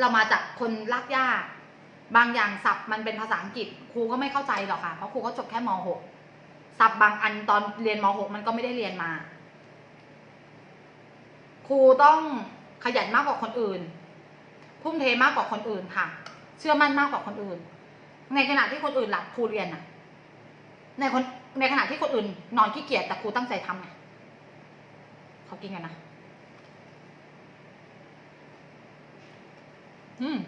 เรามาจากคนลากย่าบางอย่างศัพท์มันเป็นภาษาอังกฤษครูก็ไม่เข้าใจหรอกค่ะเพราะครูก็จบแค่ม .6 ศัพท์บางอันตอนเรียนม .6 มันก็ไม่ได้เรียนมา ครูต้องขยันมากกว่าคนอื่นทุ่มเทมากกว่าคนอื่นค่ะ เชื่อมั่นมากกว่าคนอื่น ในขณะที่คนอื่นหลับครูเรียนน่ะในคนในขณะที่คนอื่น นอนขี้เกียจแต่ครูตั้งใจทำไงเขากินกันนะ อืม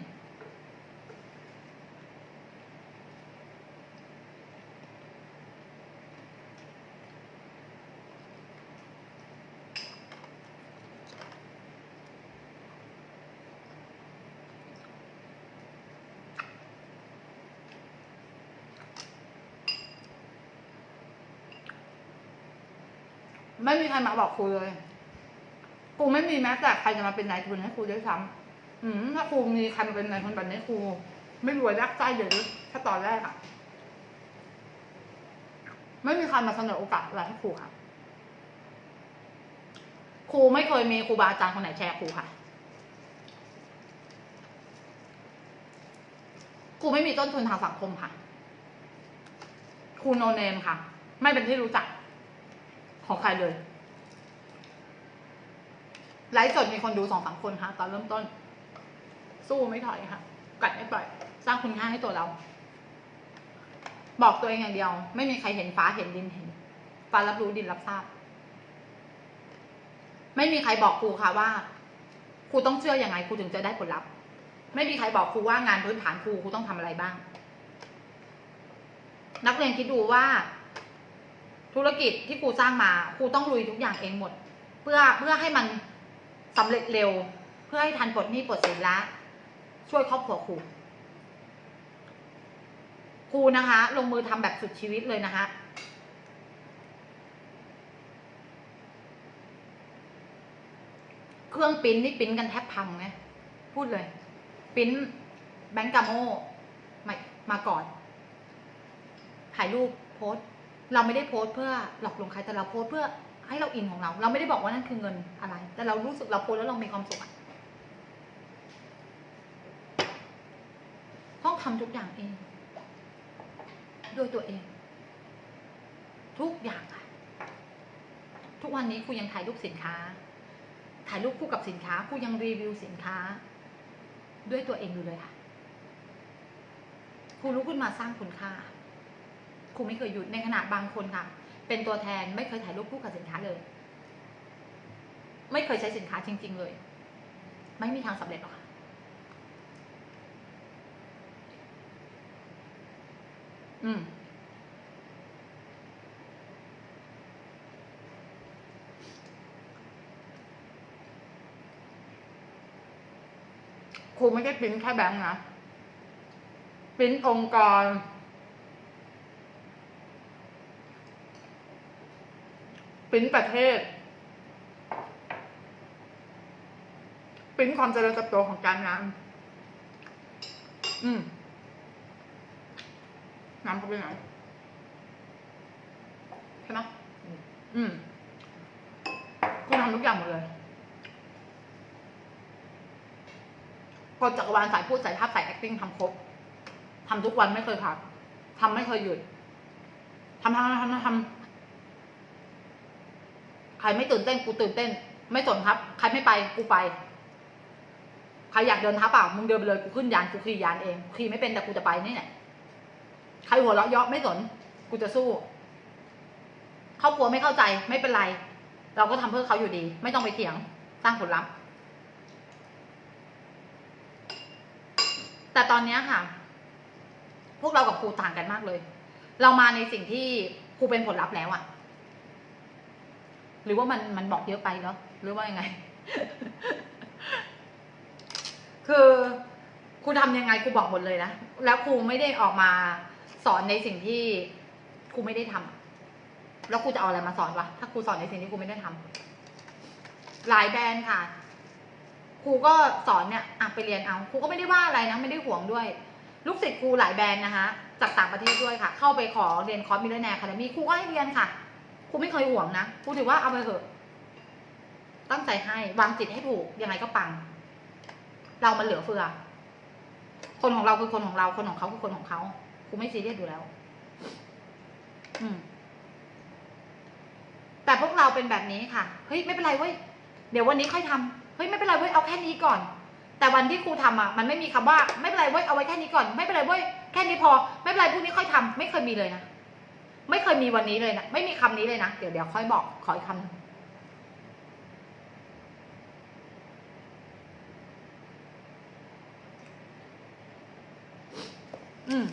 ไม่มีใครมาบอกครูเลยครูไม่มีแม้แต่ใครจะมาเป็นนายทุนให้ครูด้วยซ้ำ อืมถ้าครูมีครมาเป็นนายทุนแบบนี้ครูไม่รวยรักใจเดี๋ยวถ้าตอนแรกอะไม่มีใครมาเสนอโอกาสอะไรให้ครูค่ะ ครูไม่เคยมีครูบาอาจารย์คนไหนแชร์ครูค่ะ ครูไม่มีต้นทุนทางสังคมค่ะ ครูโนเนมค่ะ ไม่เป็นที่รู้จัก ของใครเลย ไลฟ์สดมีคนดูสองสามคนค่ะ ตอนเริ่มต้น สู้ไม่ถอยค่ะ กัดไม่ปล่อย สร้างคุณค่าให้ตัวเรา บอกตัวเองอย่างเดียว ไม่มีใครเห็นฟ้าเห็นดินเห็น ฟ้ารับรู้ดินรับทราบ ไม่มีใครบอกครูค่ะว่าครูต้องเชื่ออยังไงครูถึงจะได้ผลลัพธ์ ไม่มีใครบอกครูว่างานพื้นฐานครูครูต้องทำอะไรบ้าง นักเรียนคิดดูว่า ธุรกิจที่ครูสร้างมาครูต้องลุยทุกอย่างเองหมด เพื่อเพื่อให้มันสำเร็จเร็ว เพื่อให้ทันปลดหนี้ปลดสินละ ช่วยครอบครัวครูครูนะคะ ลงมือทำแบบสุดชีวิตเลยนะคะเครื่องปริ้นนี่ปริ้นกันแทบพังนะพูดเลยปริ้นแบงก์กาโมมามาก่อน ถ่ายรูปโพสเราไม่ได้โพสเพื่อหลอกลวงใครแต่เราโพสเพื่อให้เราอินของเรา เราไม่ได้บอกว่านั่นคือเงินอะไร แต่เรารู้สึกเราโพสแล้วเรามีความสุขอะต้อง ทำทุกอย่างเอง ด้วยตัวเอง ทุกอย่างค่ะ ทุกวันนี้ครูยังถ่ายรูปสินค้า ถ่ายรูปคู่กับสินค้าครูยังรีวิวสินค้า ด้วยตัวเองอยู่เลยค่ะครูรู้ขึ้นมาสร้างคุณค่าครูไม่เคยหยุดในขณะบางคนค่ะ เป็นตัวแทนไม่เคยถ่ายรูปคู่กับสินค้าเลย ไม่เคยใช้สินค้าจริง ๆ เลย ไม่มีทางสำเร็จหรอกค่ะ อืมครูไม่ได้ปริ้นแค่แบงค์นะปริ้นองค์กรปริ้นประเทศปริ้นความเจริญเติบโตของการงานอืม น้ำเขาไปไหนใช่ไหมอืมกูทำทุกอย่างหมดเลยกดจักรวาลสายพูดสายภาพสาย acting ทำครบทำทุกวันไม่เคยพักทำไม่เคยหยุดทำทำทำทำทำใครไม่ตื่นเต้นกูตื่นเต้น ไม่สนครับ ใครไม่ไปกูไป ใครอยากเดินเท้าเปล่ามึงเดินไปเลยกูขึ้นยานกูขี่ยานเองขี่ไม่เป็นแต่กูจะไปนี่แหละ ใครหัวเราะเยาะไม่สน กูจะสู้ครอบครัวไม่เข้าใจไม่เป็นไร เราก็ทำเพื่อเขาอยู่ดี ไม่ต้องไปเถียงสร้างผลลัพธ์ แต่ตอนนี้ค่ะ พวกเรากับครูต่างกันมากเลย เรามาในสิ่งที่ครูเป็นผลลัพธ์แล้วอะหรือว่ามันมันบอกเยอะไปเนาะหรือว่ายังไง คือครูทำยังไงครูบอกหมดเลยนะแล้วครูไม่ได้ออกมา สอนในสิ่งที่ครูไม่ได้ทำแล้วครูจะเอาอะไรมาสอนวะถ้าครูสอนในสิ่งที่ครูไม่ได้ทำหลายแบรนด์ค่ะครูก็สอนเนี่ยอะไปเรียนเอาครูก็ไม่ได้ว่าอะไรนะไม่ได้ห่วงด้วย ลูกศิษย์ครูหลายแบรนด์นะคะ จากต่างประเทศด้วยค่ะ เข้าไปขอเรียนคอร์สมิลเลนแนร์คาเดมี่ครูก็ให้เรียนค่ะครูไม่เคยห่วงนะครูถือว่าเอาไปเถอะ ตั้งใจให้วางจิตให้ถูกยังไงก็ปัง เรามันเหลือเฟือ คนของเราคือคนของเรา คนของเขาคือคนของเขา ครูไม่ซีเรียสอยู่แล้ว อืม แต่พวกเราเป็นแบบนี้ค่ะ เฮ้ยไม่เป็นไรเว้ย เดี๋ยววันนี้ค่อยทำเฮ้ยไม่เป็นไรเว้ยเอาแค่นี้ก่อน แต่วันที่ครูทำอะมันไม่มีคำว่าไม่เป็นไรเว้ยเอาไว้แค่นี้ก่อน ไม่เป็นไรเว้ยแค่นี้พอ ไม่เป็นไรพรุ่งนี้ค่อยทำไม่เคยมีเลยนะ ไม่เคยมีวันนี้เลยนะ ไม่มีคำนี้เลยนะ เดี๋ยวเดี๋ยวค่อยบอกขออีกคำหนึ่งอืม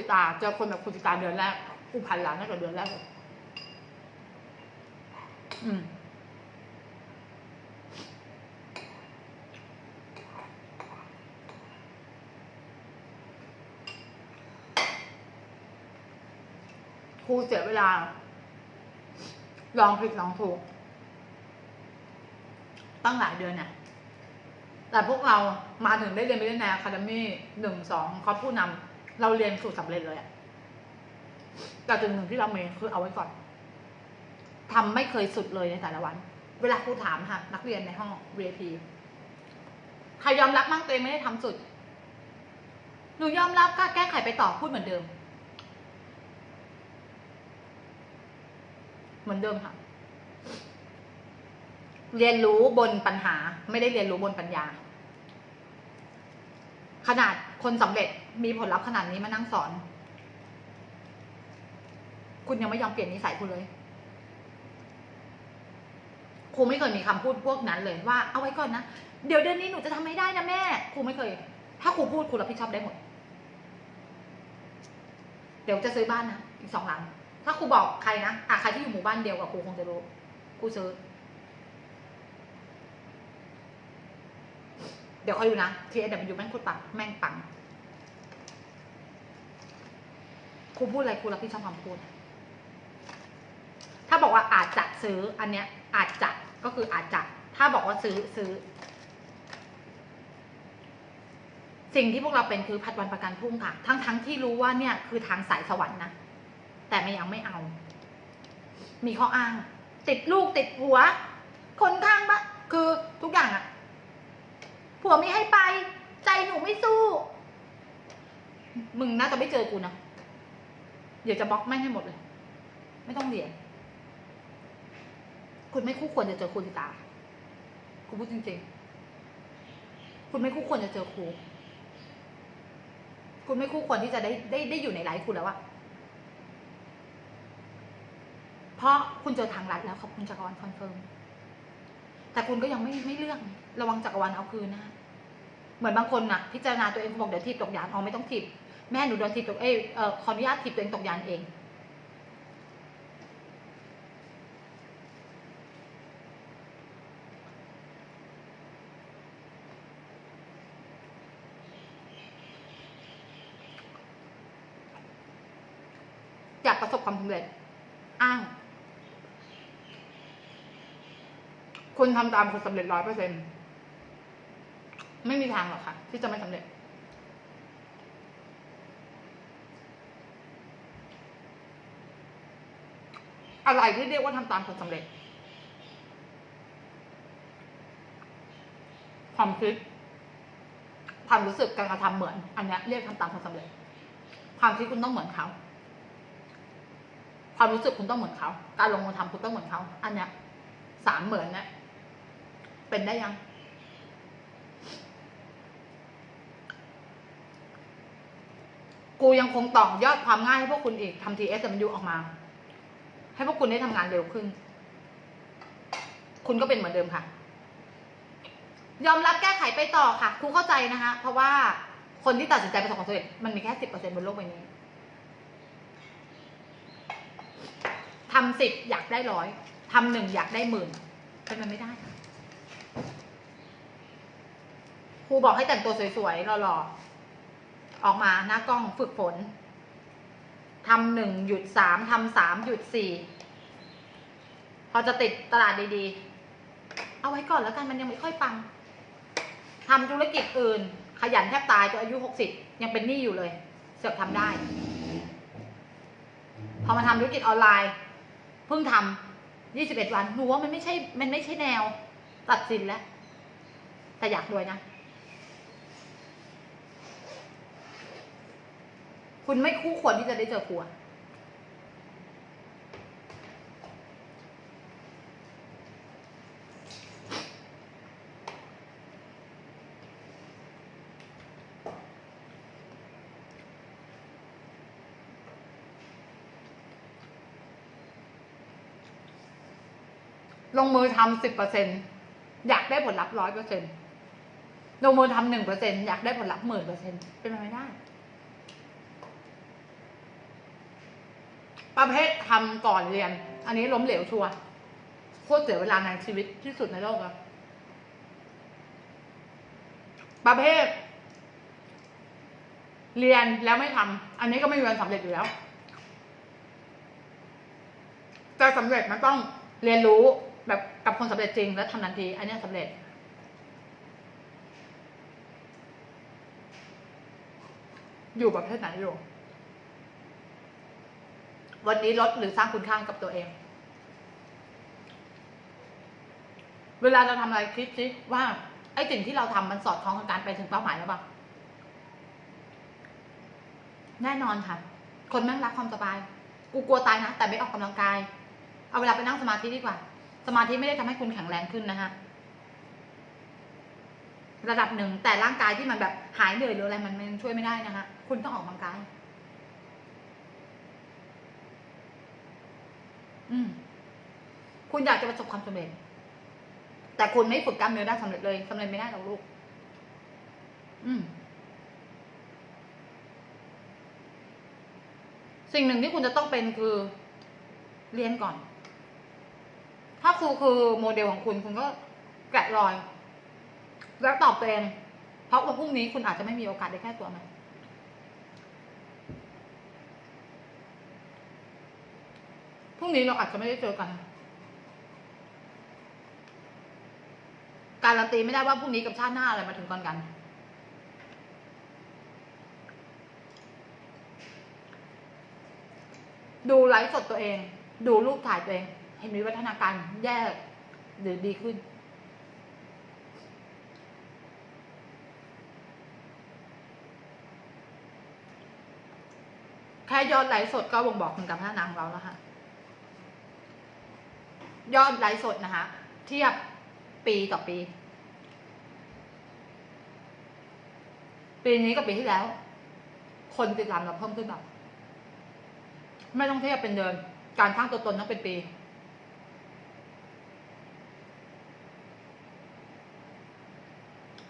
ิตา เจอคนแบบครูจิตาเดือนแรกครูพันล้านตั้งแต่เดือนแรกเลยอืมครูเสียเวลา ลองผิดลองถูก ตั้งหลายเดือนเนี่ยแต่พวกเรามาถึงได้เรียนไปเรียนในอะคาเดมี่หนึ่งสองเขาผู้นำ เราเรียนสูตรสำเร็จเลยอะแต่จุดหนึ่งที่เราเมนคือเอาไว้ก่อนทำไม่เคยสุดเลยในแต่ละวัน เวลาครูถามค่ะ นักเรียนในห้อง VIP ใครยอมรับมั่งตัวเองไม่ได้ทำสุด หนูยอมรับก็แก้ไขไปต่อพูดเหมือนเดิม เหมือนเดิมค่ะ เรียนรู้บนปัญหา ไม่ได้เรียนรู้บนปัญญา ขนาดคนสำเร็จมีผลลัพธ์ขนาดนี้มานั่งสอน คุณยังไม่ยอมเปลี่ยนนิสัยคุณเลยครูไม่เคยมีคำพูดพวกนั้นเลยว่าเอาไว้ก่อนนะ เดี๋ยวเดือนนี้หนูจะทำให้ได้นะแม่ครูไม่เคย ถ้าครูพูดครูรับผิดชอบได้หมด เดี๋ยวจะซื้อบ้านนะอีกสองหลัง ถ้าครูบอกใครนะอะใครที่อยู่หมู่บ้านเดียวกับครูคงจะรู้ครูซื้อ เดี๋ยวคอยดูนะ T S W แม่งพูดปังแม่งปังครูพูดอะไรครูรับผิดชอบคำพูด ถ้าบอกว่าอาจจะซื้ออันเนี้ย อาจจะก็คืออาจจะถ้าบอกว่าซื้อซื้อ สิ่งที่พวกเราเป็นคือผัดวันประกันพรุ่งค่ะ ทั้งทั้งที่รู้ว่าเนี่ยคือทางสายสวรรค์นะแต่ไม่ยังไม่เอา มีข้ออ้าง ติดลูกติดหัว คนข้างบ้านคือทุกอย่างอะ ผัวไม่ให้ไป ใจหนูไม่สู้ มึงน่าจะไม่เจอกูนะเดี๋ยวจะบล็อกแม่งให้หมดเลย ไม่ต้องเรียน คุณไม่คู่ควรจะเจอครูสิตาคุณพูดจริงๆ คุณไม่คู่ควรจะเจอครู คุณไม่คู่ควรที่จะได้ได้ได้อยู่ในไลฟ์คุณแล้วอะเพราะคุณเจอทางลัดแล้วขอบคุณจักรวาลคอนเฟิร์ม แต่คุณก็ยังไม่ไม่เลือก ระวังจักรวาลเอาคืนนะ เหมือนบางคนน่ะพิจารณาตัวเองบอกเดี๋ยวทีบตกยานเอไม่ต้องทีบแม่หนูโดนทีบตกเอยเออขออนุญาตทีบตัวเองตกยานเอง อยากประสบความสำเร็จ อ้าง คุณทำตามคนสำเร็จร้อยเปอร์เซ็นต์ ไม่มีทางหรอกค่ะ ที่จะไม่สำเร็จ อะไรที่เรียกว่าทำตามคนสำเร็จ ความคิดความรู้สึกการกระทำเหมือน อันนี้เรียกทำตามคนสำเร็จ ความคิดคุณต้องเหมือนเขา ความรู้สึกคุณต้องเหมือนเขา การลงมือทำคุณต้องเหมือนเขา อันนี้สามเหมือนเนี่ยเป็นได้ยัง กูยังคงต่อยอดความง่ายให้พวกคุณอีกทำทีเอสมันยูออกมา ให้พวกคุณได้ทำงานเร็วขึ้น คุณก็เป็นเหมือนเดิมค่ะ ยอมรับแก้ไขไปต่อค่ะครูเข้าใจนะคะเพราะว่าคนที่ตัดสินใจประสบความสำเร็จมันมีแค่สิบเปอร์เซ็นบนโลกใบนี้ทำสิบอยากได้ร้อยทำหนึ่งอยากได้หมื่นเป็นมันไม่ได้ค่ะครูบอกให้แต่งตัวสวยๆหล่อๆ ออกมาหน้ากล้องฝึกฝนทำหนึ่งหยุดสามทำสามหยุดสี่พอจะติดตลาดดีๆ เอาไว้ก่อนแล้วกันมันยังไม่ค่อยปังทำธุรกิจอื่น ขยันแทบตายจนอายุหกสิบยังเป็นหนี้อยู่เลย เสือกทำได้ พอมาทำธุรกิจออนไลน์เพิ่งทำยี่สิบเอ็ดวันหนูว่ามันไม่ใช่ มันไม่ใช่แนว ตัดสินแล้ว แต่อยากรวยนะ คุณไม่คู่ควรที่จะได้เจอครัวลงมือทำสิบเปอร์เซ็นอยากได้ผลลัพธ์ร้อยเปอร์เซ็นลงมือทำหนึ่งเปอร์เซ็นอยากได้ผลลัพธ์หมื่นเปอร์เซ็นเป็นไปไม่ได้ ประเภททำก่อนเรียน อันนี้ล้มเหลวชัวร์โคตรเสียเวลาในชีวิตที่สุดในโลกอะประเภท เรียนแล้วไม่ทำอันนี้ก็ไม่มีวันสำเร็จอยู่แล้วจะสำเร็จมันต้องเรียนรู้แบบกับคนสำเร็จจริงแล้วทำทันที อันนี้ยสำเร็จ อยู่ประเภทไหนอยู่ วันนี้ลดหรือสร้างคุณค่าให้กับตัวเอง เวลาเราทำอะไรคิดสิว่าไอ้สิ่งที่เราทำมันสอดคล้องกับการไปถึงเป้าหมายหรือเปล่าแน่นอนค่ะ คนแม่งรักความสบาย กูกลัวตายนะ แต่ไม่ออกกำลังกาย เอาเวลาไปนั่งสมาธิดีกว่า สมาธิไม่ได้ทำให้คุณแข็งแรงขึ้นนะฮะ ระดับหนึ่งแต่ร่างกายที่มันแบบหายเหนื่อยหรืออะไรมันมันช่วยไม่ได้นะฮะ คุณต้องออกกำลังกาย อืม คุณอยากจะประสบความสำเร็จ แต่คุณไม่ฝึกกล้ามเนื้อได้สำเร็จเลยสำเร็จไม่ได้หรอกลูก อืม สิ่งหนึ่งที่คุณจะต้องเป็นคือ เรียนก่อน ถ้าครูคือโมเดลของคุณ คุณก็แกะรอย แล้วตอบตัวเองเพราะวันพรุ่งนี้คุณอาจจะไม่มีโอกาสได้แค่ตัวมัน พรุ่งนี้เราอาจจะไม่ได้เจอกัน การันตีไม่ได้ว่าพรุ่งนี้กับชาติหน้าอะไรมาถึงก่อนกัน ดูไลฟ์สดตัวเอง ดูรูปถ่ายตัวเอง เห็นวิวัฒนาการแย่หรือดีขึ้นแค่ยอดไลฟ์สดก็บ่งบอกถึงการพัฒนาของเราแล้วค่ะ ยอดไลฟ์สดนะคะ เทียบปีต่อปี ปีนี้กับปีที่แล้ว คนติดตามเราเพิ่มขึ้นแบบไม่ต้องเทียบเป็นเดือน การสร้างตัวตนต้องเป็นปี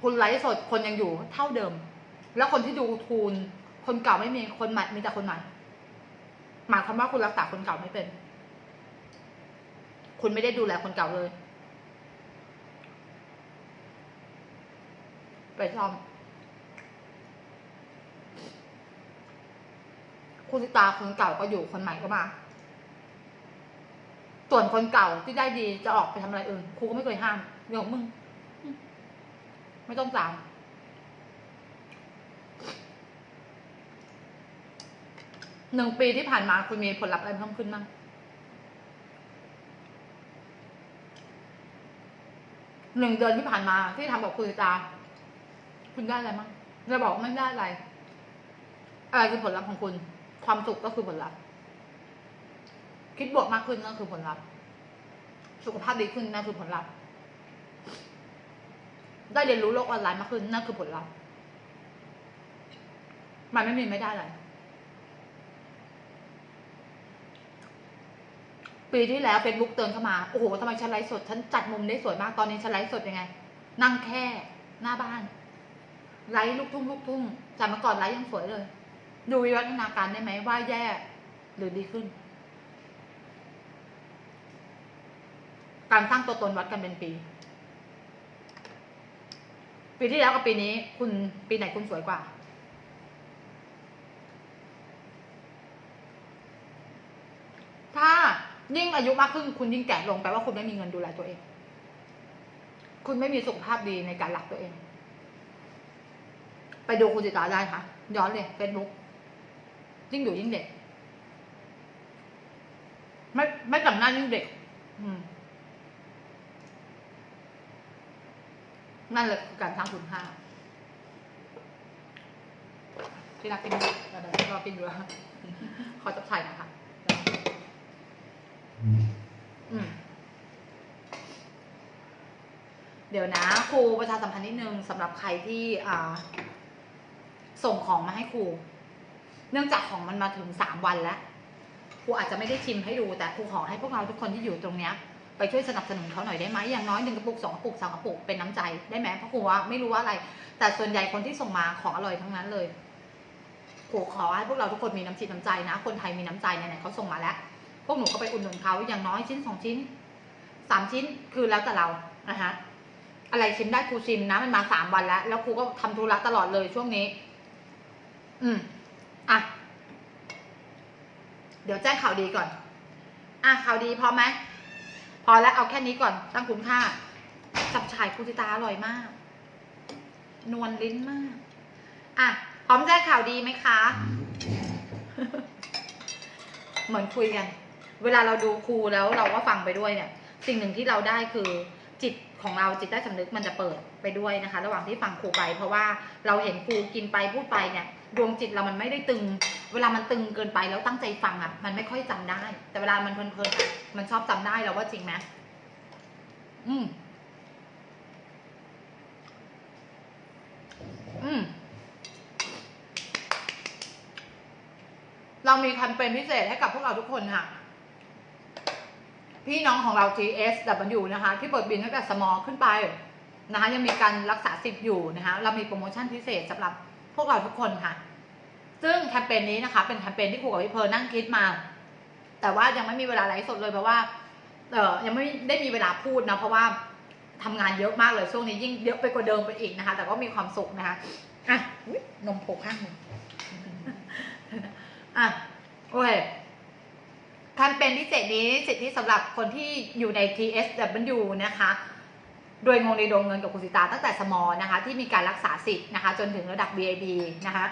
คุณไลฟ์สดคนยังอยู่เท่าเดิม แล้วคนที่ดูทูนคนเก่าไม่มีคนใหม่มีแต่คนใหม่หมายความว่าคุณรักษาคนเก่าไม่เป็น คุณไม่ได้ดูแลคนเก่าเลย ไปซ่อม คุณตาคนเก่าก็อยู่คนใหม่ก็มา ส่วนคนเก่าที่ได้ดีจะออกไปทำอะไรอื่นครูก็ไม่เคยห้ามเรื่องของมึง ไม่ต้องตามหนึ่งปีที่ผ่านมาคุณมีผลลัพธ์อะไรเพิ่มขึ้นบ้าง หนึ่งเดือนที่ผ่านมา ที่ทำกับคุณตา คุณได้อะไรบ้งจะบอกไม่ได้อะไรอะไรคือผลลัพธ์ของคุณ ความสุขก็คือผลลัพธ์ คิดบวกมากขึ้นนั่นคือผลลัพธ์ สุขภาพดีขึ้นนั่นคือผลลัพธ์ ได้เรียนรู้โลกออนไลน์มากขึ้นนั่นคือผลลัพธ์ มันไม่มีไม่ได้อะไปีที่แล้วเฟซบุ๊กเตือนเข้ามา โอ้โหทำไมฉันไลฟ์สด ฉันจัดมุมได้สวยมาก ตอนนี้ฉันไลฟ์สดยังไง นั่งแค่หน้าบ้าน ไลฟ์ลูกทุ่งลูกทุ่งจากเมื่อก่อนไลฟ์ยังสวยเลย ดูวิวัฒนาการได้ไหมว่าแย่หรือดีขึ้น การสร้างตัวตนวัดกันเป็นปี ปีที่แล้วกับปีนี้ คุณปีไหนคุณสวยกว่า ถ้า ยิ่งอายุมากขึ้นคุณยิ่งแก่ลงแปลว่าคุณไม่มีเงินดูแลตัวเอง คุณไม่มีสุขภาพดีในการรักตัวเอง ไปดูคุณจิตาได้ค่ะย้อนเลยเฟซบุ๊กยิ่งอยู่ยิ่งเด็ก ไม่ไม่แต่งหน้ายิ่งเด็ก อืมนั่นแหละคือการสร้างคุณค่าที่รักกินเดี๋ยวรอกินอยู่แล้วขอจับถ่นะคะ เดี๋ยวนะครูประชาสัมพันธ์นิดนึงสำหรับใครที่อ่า ส่งของมาให้ครู เนื่องจากของมันมาถึงสามวันแล้วครูอาจจะไม่ได้ชิมให้ดูแต่ครูขอให้พวกเราทุกคนที่อยู่ตรงเนี้ยไปช่วยสนับสนุนเขาหน่อยได้ไหมอย่างน้อยหนึ่งกระปุกสองกระปุกสามกระปุกเป็นน้ำใจได้ไหมเพราะครูว่าไม่รู้ว่าอะไร แต่ส่วนใหญ่คนที่ส่งมาของอร่อยทั้งนั้นเลยครูขอให้พวกเราทุกคนมีน้ำจิตน้ำใจนะ คนไทยมีน้ำใจไหนๆเขาส่งมาแล้ว วกหนูก็ไปอุดหนุนเขาอย่างน้อยชิ้นสองชิ้นสามชิ้นคือแล้วแต่เรานะคะอะไรชิมได้ครูชิมนะมันมาสามวันแล้ว แล้วครูก็ทำธุระตลอดเลยช่วงนี้ อืมอะเดี๋ยวแจ้งข่าวดีก่อน อะข่าวดีพอไหมพอแล้วเอาแค่นี้ก่อนตั้งคุณค่าจับฉ่ายคูจิตาอร่อยมาก นวลลิ้นมาก อะพร้อมแจ้งข่าวดีไหมคะ เหมือนคุยกัน เวลาเราดูครูแล้วเราก็ฟังไปด้วยเนี่ย สิ่งหนึ่งที่เราได้คือจิตของเราจิตใต้สำนึกมันจะเปิดไปด้วยนะคะ ระหว่างที่ฟังครูไป เพราะว่าเราเห็นครูกินไปพูดไปเนี่ยดวงจิตเรามันไม่ได้ตึง เวลามันตึงเกินไปแล้วตั้งใจฟังอะมันไม่ค่อยจำได้ แต่เวลามันเพลินๆมันชอบจำได้เราว่าจริงไหมอืมอืมเรามีแคมเปญพิเศษให้กับพวกเราทุกคนค่ะ พี่น้องของเรา GS ดับมันะคะ ที่เปิดบินตั้งแต่สมอขึ้นไปนะคะ ยังมีการรักษาสิทธิ์อยู่นะคะ เรามีโปรโมชั่นพิเศษสำหรับพวกเราทุกคนค่ะ ซึ่งแคมเปญนี้นะคะ เป็นแคมเปญที่ครูกับพี่เพร์ลนั่งคิดมา แต่ว่ายังไม่มีเวลาไลฟ์สดเลยเพราะว่าเออยังไม่ได้มีเวลาพูดนะเพราะว่าทำงานเยอะมากเลยช่วงนี้ยิ่งเยอะไปกว่าเดิมไปอีกนะคะ แต่ก็มีความสุขนะคะอะนมโผล่ข้างหนึ่งอะโอเค แคมเปญพิเศษนี้สิทธิสำหรับคนที่อยู่ใน TSW นะคะโดยงงในดวงเงินกับคุณสิตาตั้งแต่สมอนะคะ ที่มีการรักษาสิทธิ์นะคะ จนถึงระดับ VAB นะคะ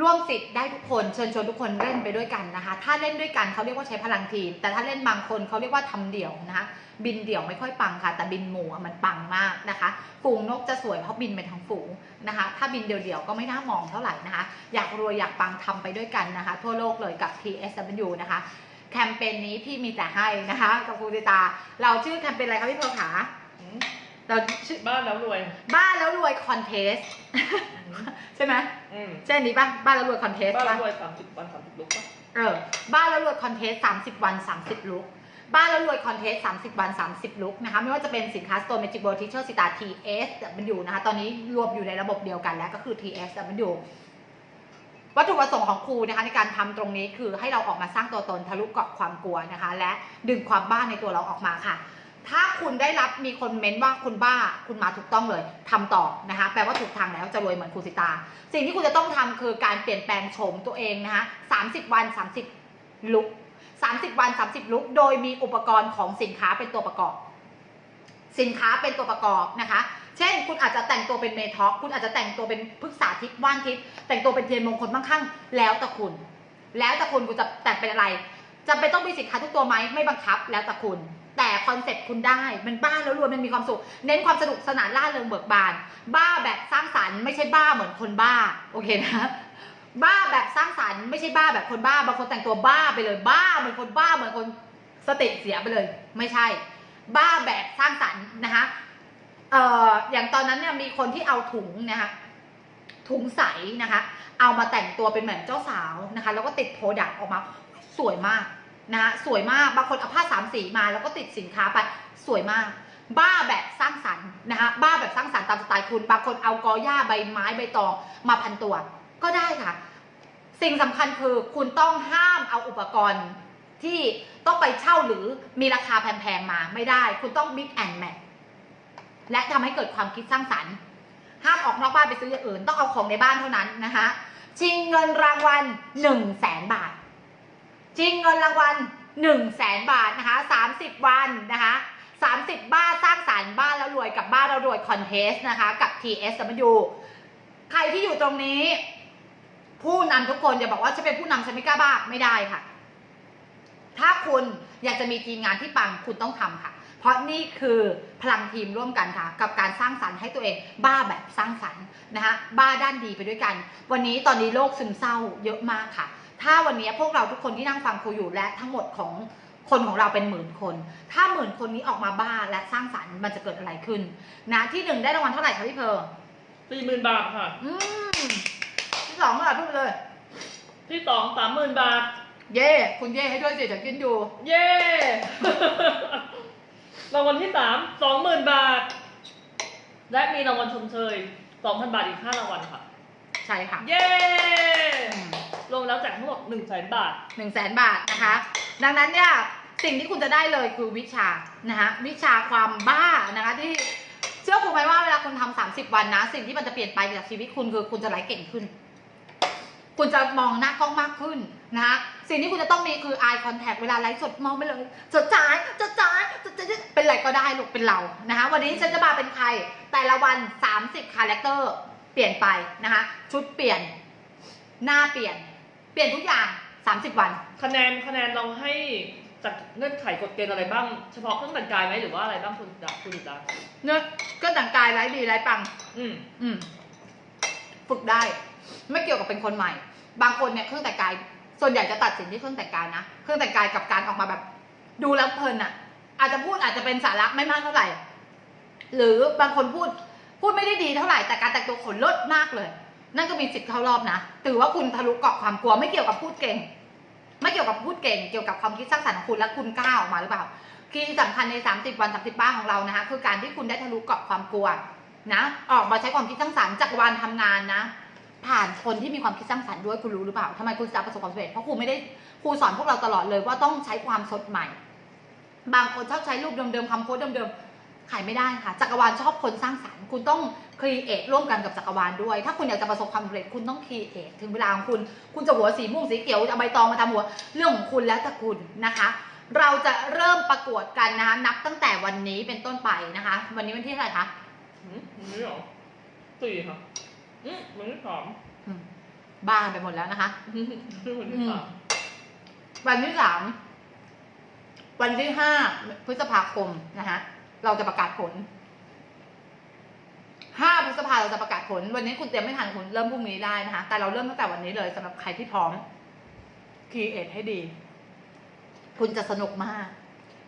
ร่วมสิทธิ์ได้ทุกคนเชิญชวนทุกคนเล่นไปด้วยกันนะคะ ถ้าเล่นด้วยกันเขาเรียกว่าใช้พลังทีม แต่ถ้าเล่นบางคนเขาเรียกว่าทำเดี่ยวนะคะ บินเดี่ยวไม่ค่อยปังค่ะ แต่บินหมู่มันปังมากนะคะ ฝูงนกจะสวยเพราะบินเป็นทั้งฝูงนะคะ ถ้าบินเดี่ยวๆก็ไม่น่ามองเท่าไหร่นะคะ อยากรวยอยากปังทำไปด้วยกันนะคะ ทั่วโลกเลยกับ TSW นะคะ แคมเปญนี้พี่มีแต่ให้นะคะกับครูติตา เราชื่อแคมเปญอะไรคะพี่เพร์ลขาอืมเราชื่อบ้านแล้วรวย บ้านแล้วรวยคอนเทสใช่ไหมอืมใช่อันนี้ป่ะบ้านแล้วรวยคอนเทสบ้านแล้ป่ะวรวยสามสิบวันสามสิบลุกปะเออบ้านแล้วรวยคอนเทสสามสิบวันสามสิบลุกบ้านแล้วรวยคอนเทสสามสิบวันสามสิบลุกนะคะ ไม่ว่าจะเป็นสินค้า Store Magic World Teacher Star TS มันอยู่นะคะ ตอนนี้รวมอยู่ในระบบเดียวกันแล้วก็คือ TS มันอยู่ วัตถุประสงค์ของครูนะคะในการทำตรงนี้คือให้เราออกมาสร้างตัวตนทะลุเกาะความกลัวนะคะ และดึงความบ้าในตัวเราออกมาค่ะ ถ้าคุณได้รับมีคนเม้นว่าคุณบ้าคุณมาถูกต้องเลยทำต่อนะคะแปลว่าถูกทางแล้วจะรวยเหมือนครูสิตา สิ่งที่คุณจะต้องทำคือการเปลี่ยนแปลงโฉมตัวเองนะคะ30วัน 30 ลุก 30 วัน 30 ลุก โดยมีอุปกรณ์ของสินค้าเป็นตัวประกอบ สินค้าเป็นตัวประกอบนะคะ เช่น คุณอาจจะแต่งตัวเป็นเมท็อกคุณอาจจะแต่งตัวเป็นพฤกษาทิพย์ว่านทิพย์แต่งตัวเป็นเทียนมงคลมั่งคั่งแล้วแต่คุณ แล้วแต่คุณคุณจะแต่งเป็นอะไรจำเป็นต้องมีสินค้าทุกตัวไหมไม่บังคับแล้วแต่คุณ แต่คอนเซ็ปต์คุณได้มันบ้าแล้วรวยมันมีความสุข เน้นความสนุกสนานล่าเริงเบิกบาน บ้าแบบสร้างสรรค์ไม่ใช่บ้าเหมือนคนบ้าโอเคนะบ้าแบบสร้างสรรค์ไม่ใช่บ้าแบบคนบ้าบางคนแต่งตัวบ้าไปเลยบ้าเหมือนคนบ้าเหมือนคนสติเสียไปเลย ไม่ใช่ บ้าแบบสร้างสรรค์นะคะ เอ่ออย่างตอนนั้นเนี่ยมีคนที่เอาถุงนะคะถุงใสนะคะ เอามาแต่งตัวเป็นเหมือนเจ้าสาวนะคะ แล้วก็ติดโปรดักต์ออกมาสวยมากนะคะสวยมากบางคนเอาผ้าสามสีมาแล้วก็ติดสินค้าไปสวยมาก บ้าแบบสร้างสรรค์นะคะบ้าแบบสร้างสรรค์ตามสไตล์คุณ บางคนเอากอหญ้าใบไม้ใบตองมาพันตัว ก็ได้ค่ะ สิ่งสำคัญคือคุณต้องห้ามเอาอุปกรณ์ที่ต้องไปเช่าหรือมีราคาแพงๆมาไม่ได้ คุณต้อง mix and match และทำให้เกิดความคิดสร้างสรรค์ ห้ามออกนอกบ้านไปซื้ออย่างอื่น ต้องเอาของในบ้านเท่านั้นนะคะชิงเงินรางวัล1 0 0 0 0แสนบาทชิงเงินรางวัล1 0 0 0 0แสนบาทนะคะ30วันนะคะ30บ้านสร้างสรรค์บ้านแล้วรวยกับบ้านแล้วรวยคอนเทสนะคะ กับ TSW ใครที่อยู่ตรงนี้ ผู้นำทุกคนอย่าบอกว่าฉันเป็นผู้นำฉันไม่กล้าบ้าไม่ได้ค่ะ ถ้าคุณอยากจะมีทีมงานที่ปังคุณต้องทำค่ะ เพราะนี่คือพลังทีมร่วมกันค่ะ กับการสร้างสรรค์ให้ตัวเองบ้าแบบสร้างสรรค์นะคะบ้าด้านดีไปด้วยกัน วันนี้ตอนนี้โลกซึมเศร้าเยอะมากค่ะ ถ้าวันนี้พวกเราทุกคนที่นั่งฟังครูอยู่และทั้งหมดของคนของเราเป็นหมื่นคน ถ้าหมื่นคนนี้ออกมาบ้าและสร้างสรรค์มันจะเกิดอะไรขึ้น นะที่หนึ่งได้รางวัลเท่าไหร่คะพี่เพอร์สี่หมื่นบาทค่ะ อืมที่สองเท่าไหร่พูดไปเลย ที่สองสามหมื่นบาท เย่คุณเย่ให้ด้วยสิจะกินอยู่เย้ รางวัลที่สามสองหมื่นบาท และมีรางวัลชมเชยสองพันบาทอีกห้ารางวัลค่ะ ใช่ค่ะเย้รวมแล้วแจกทั้งหมดหนึ่งแสนบาท หนึ่งแสนบาทนะคะ ดังนั้นเนี่ยสิ่งที่คุณจะได้เลยคือวิชานะคะวิชาความบ้านะคะที่เชื่อคุณไหมว่าเวลาคุณทำสามสิบวันนะ สิ่งที่มันจะเปลี่ยนไปจากชีวิตคุณคือคุณจะไลฟ์เก่งขึ้น คุณจะมองหน้ากล้องมากขึ้นนะคะ สิ่งที่คุณจะต้องมีคือ eye contact เวลาไลฟ์สดมองไปเลยจดจ่ายจดจ่ายจดจ่ายเป็นอะไรก็ได้ลูกเป็นเรานะคะ วันนี้ฉันจะมาเป็นใคร แต่ละวัน 30 คาแรคเตอร์เปลี่ยนไปนะคะ ชุดเปลี่ยน หน้าเปลี่ยน เปลี่ยนทุกอย่าง 30 วัน คะแนนคะแนนเราให้จากเงื่อนไขกฎเกณฑ์อะไรบ้าง เฉพาะเครื่องแต่งกายไหมหรือว่าอะไรบ้างคุณดาคุณดาเนื้อก็แต่งกายไร้ดีไร้ปัง อืมอืมฝึกได้ ไม่เกี่ยวกับเป็นคนใหม่ บางคนเนี่ยเครื่องแต่งกาย ส่วนใหญ่จะตัดสินที่เครื่องแต่งกายนะ เครื่องแต่งกายกับการออกมาแบบ ดูแล้วเพลินอะอาจจะพูดอาจจะเป็นสาระไม่มากเท่าไหร่ หรือบางคนพูดพูดไม่ได้ดีเท่าไหร่แต่การแต่งตัวขนลดมากเลย นั่นก็มีสิทธิ์เข้ารอบนะถือว่าคุณทะลุเกาะความกลัวไม่เกี่ยวกับพูดเก่ง ไม่เกี่ยวกับพูดเก่ง เกี่ยวกับความคิดสร้างสรรค์ของคุณและคุณกล้าออกมาหรือเปล่าคีย์สำคัญใน 30 วัน 30บ้าของเรานะคะคือการที่คุณได้ทะลุเกาะความกลัวนะ ออกมาใช้ความคิดสร้างสรรค์จากวันทำงานนะ ผ่านคนที่มีความคิดสร้างสรรค์ด้วยคุณรู้หรือเปล่าทำไมคุณจะประสบความสำเร็จเพราะครูไม่ได้ครูสอนพวกเราตลอดเลยว่าต้องใช้ความสดใหม่ บางคนชอบใช้รูปเดิมๆคำโพสเดิมๆขายไม่ได้ค่ะจักรวาลชอบคนสร้างสรรค์คุณต้องครีเอทร่วมกันกับจักรวาลด้วย ถ้าคุณอยากจะประสบความสำเร็จคุณต้องครีเอทถึงเวลาของคุณ คุณจะหัวสีม่วงสีเขียวจะใบตองมาทำหัวเรื่องของคุณแล้วแต่คุณนะคะเราจะเริ่มประกวดกันนะคะ นับตั้งแต่วันนี้เป็นต้นไปนะคะ วันนี้วันที่เท่าไหร่คะวันนี้หรอสี่ค่ะ อืมวันที่สามอืมบ้าไปหมดแล้วนะคะอืมวันที่สามวันที่สามวันที่ห้าพฤษภาคมนะคะเราจะประกาศผลห้าพฤษภาเราจะประกาศผล วันนี้คุณเตรียมไม่ทันคุณเริ่มพรุ่งนี้ได้นะคะ แต่เราเริ่มตั้งแต่วันนี้เลยสำหรับใครที่พร้อมครีเอทให้ดี คุณจะสนุกมาก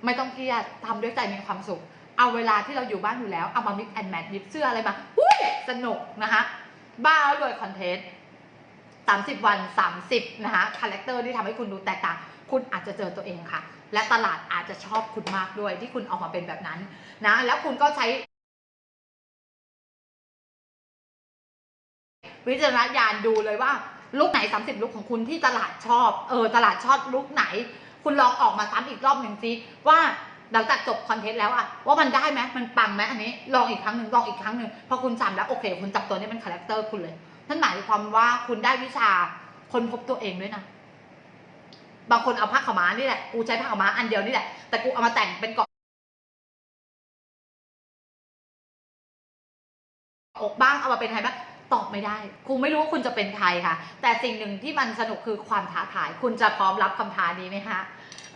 ไม่ต้องเครียดทำด้วยใจมีความสุข เอาเวลาที่เราอยู่บ้านอยู่แล้ว เอามา mix and match หยิบเสื้ออะไรมาอุ้ยสนุกนะคะ บ้าแล้วรวยคอนเทนต์30 วัน 30 นะคะคาแรคเตอร์ที่ทำให้คุณดูแตกต่าง คุณอาจจะเจอตัวเองค่ะ และตลาดอาจจะชอบคุณมากด้วยที่คุณออกมาเป็นแบบนั้นนะ แล้วคุณก็ใช้ วิจารณญาณดูเลยว่าลุกไหน 30 ลุกของคุณที่ตลาดชอบ เออ ตลาดชอบลุกไหน คุณลองออกมาซ้ำอีกรอบหนึ่งสิว่า หลังจากจบคอนเทนต์แล้วอะว่ามันได้ไหมมันปังไหมอันนี้ลองอีกครั้งหนึ่งลองอีกครั้งหนึ่งพอคุณจำแล้วโอเค คุณจับตัวนี้เป็นคาแรคเตอร์คุณเลยนั่นหมายความว่าคุณได้วิชาคนพบตัวเองด้วยนะบางคนเอาผ้าขาวม้านี่แหละกูใช้ผ้าขาวม้าอันเดียวนี่แหละแต่กูเอามาแต่งเป็นเกาะอกบ้างเอามาเป็นใครบ้างตอบไม่ได้ครูไม่รู้ว่าคุณจะเป็นใครค่ะ แต่สิ่งหนึ่งที่มันสนุกคือความท้าทาย คุณจะพร้อมรับคำท้านี้ไหมคะ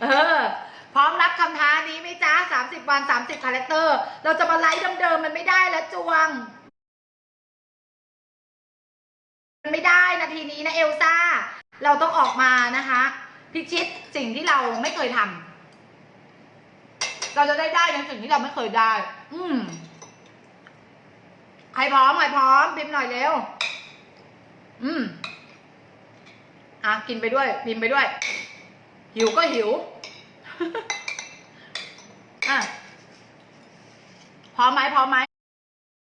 เออ พร้อมรับคำท้านี้ไหมจ๊ะสามสิบวันสามสิบคาแรคเตอร์ เราจะมาไลฟ์เดิมๆมันไม่ได้แล้วจวง มันไม่ได้นาทีนี้นะเอลซ่า เราต้องออกมานะคะ พิชิตสิ่งที่เราไม่เคยทำเราจะได้ได้ในสิ่งที่เราไม่เคยได้ อืมใครพร้อมใครพร้อมพิมพ์หน่อยเร็ว อืมอะกินไปด้วยพิมพ์ไปด้วย หิวก็หิว อะพร้อมไหมพร้อมไหม